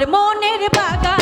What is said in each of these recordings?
আমার মনের বাগানে।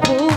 boca.